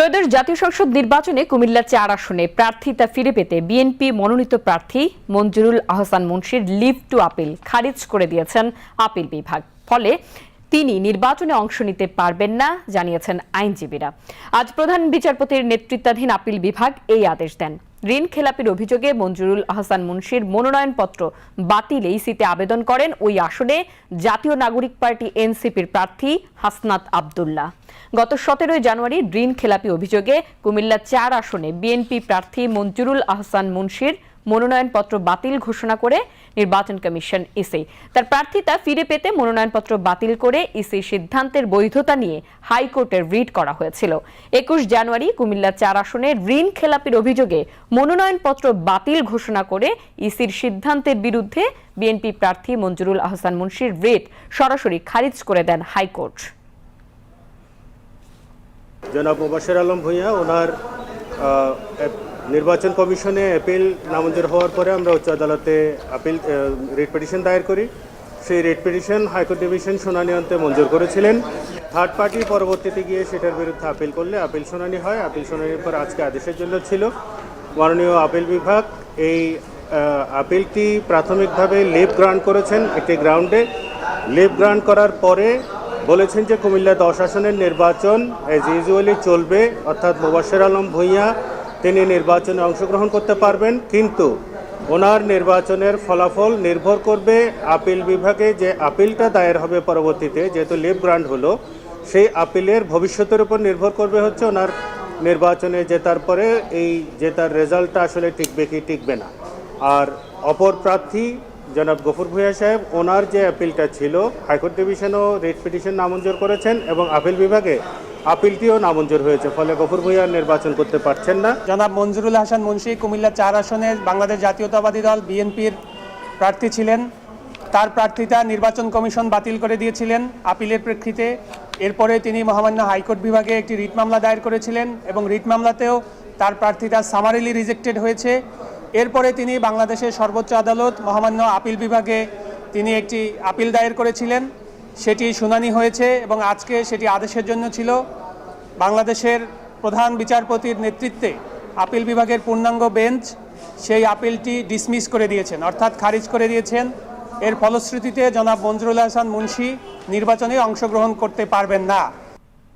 ত্রয়োদশ জাতীয় সংসদ নির্বাচনে কুমিল্লা চার আসনে প্রার্থিতা ফিরে পেতে বিএনপি মনোনীত প্রার্থী মঞ্জুরুল আহসান মুন্সির লিভ টু আপিল খারিজ করে দিয়েছেন আপিল বিভাগ। ফলে তিনি নির্বাচনে অংশ নিতে পারবেন না, জানিয়েছেন আইনজীবীরা। আজ প্রধান বিচারপতির নেতৃত্বাধীন আপিল বিভাগ এই আদেশ দেন। ঋণ খেলাপির অভিযোগে মঞ্জুরুল আহসান মুন্সির মনোনয়নপত্র বাতিল ইসিতে আবেদন করেন ওই আসনে জাতীয় নাগরিক পার্টি এনসিপির প্রার্থী হাসনাত আবদুল্লাহ। গত সতেরোই জানুয়ারি ঋণ খেলাপি অভিযোগে কুমিল্লা চার আসনে বিএনপি প্রার্থী মঞ্জুরুল আহসান মুন্সির মনোনয়নপত্র বাতিল ঘোষণা করে নির্বাচন কমিশন ইসি। তার প্রার্থিতা ফিরে পেতে মনোনয়নপত্র বাতিল করে ইসি সিদ্ধান্তের বৈধতা নিয়ে হাইকোর্টে রিট করা হয়েছিল। একুশ জানুয়ারি কুমিল্লা চার আসনে ঋণ খেলাপির অভিযোগে মনোনয়নপত্র বাতিল ঘোষণা করে ইসির সিদ্ধান্তের বিরুদ্ধে বিএনপি প্রার্থী মঞ্জুরুল আহসান মুন্সির রিট সরাসরি খারিজ করে দেন হাইকোর্ট। জনাব মুবাশির আলম ভূঁইয়া, ওনার নির্বাচন কমিশনে অ্যাপিল নামঞ্জুর হওয়ার পরে আমরা উচ্চ আদালতে আপিল রিট পিটিশন দায়ের করি। সেই রিট পিটিশন হাইকোর্ট ডিভিশন শুনানি অন্তে মঞ্জুর করেছিলেন। থার্ড পার্টি পরবর্তীতে গিয়ে সেটার বিরুদ্ধে আপিল করলে আপিল শুনানি হয়। আপিল শুনানির পর আজকে আদেশের জন্য ছিল। মাননীয় আপিল বিভাগ এই আপিলটি প্রাথমিকভাবে লিভ গ্রান্ট করেছেন একটি গ্রাউন্ডে লিভ গ্রান্ট করার পরে বলেছেন যে কুমিল্লা দশ আসনের নির্বাচন এজ ইউজুয়ালি চলবে। অর্থাৎ মুবাশির আলম ভূঁইয়া তিনি নির্বাচনে অংশগ্রহণ করতে পারবেন, কিন্তু ওনার নির্বাচনের ফলাফল নির্ভর করবে আপিল বিভাগে যে আপিলটা দায়ের হবে পরবর্তীতে, যেহেতু লিভ গ্রান্ট হলো, সেই আপিলের ভবিষ্যতের উপর নির্ভর করবে হচ্ছে ওনার নির্বাচনে জেতার পরে এই জেতার রেজাল্টটা আসলে টিকবে কি টিকবে না। আর অপর প্রার্থী জনাব গফুর ভূঁইয়া সাহেব, ওনার যে অ্যাপিলটা ছিল, হাইকোর্ট ডিভিশনও রিট পিটিশন নামঞ্জুর করেছেন এবং আপিল বিভাগে আপিলটিও নামঞ্জুর হয়েছে, ফলে গফুর ভূঁইয়া নির্বাচন করতে পারছেন না। জনাব মঞ্জুরুল হাসান মুন্সি, কুমিল্লা চার আসনে বাংলাদেশ জাতীয়তাবাদী দল, বিএনপির প্রার্থী ছিলেন। তার প্রার্থিতা নির্বাচন কমিশন বাতিল করে দিয়েছিলেন আপিলের প্রেক্ষিতে। এরপরে তিনি মহামান্য হাইকোর্ট বিভাগে একটি রিট মামলা দায়ের করেছিলেন এবং রিট মামলাতেও তার প্রার্থিতা সামারিলি রিজেক্টেড হয়েছে। এরপরে তিনি বাংলাদেশের সর্বোচ্চ আদালত, মহামান্য আপিল বিভাগে তিনি একটি আপিল দায়ের করেছিলেন। সেটি শুনানি হয়েছে এবং আজকে সেটি আদেশের জন্য ছিল। বাংলাদেশের প্রধান বিচারপতির নেতৃত্বে আপিল বিভাগের পূর্ণাঙ্গ বেঞ্চ সেই আপিলটি ডিসমিস করে দিয়েছেন, অর্থাৎ খারিজ করে দিয়েছেন। এর ফলশ্রুতিতে জনাব মঞ্জুরুল হাসান মুন্সি নির্বাচনে অংশগ্রহণ করতে পারবেন না।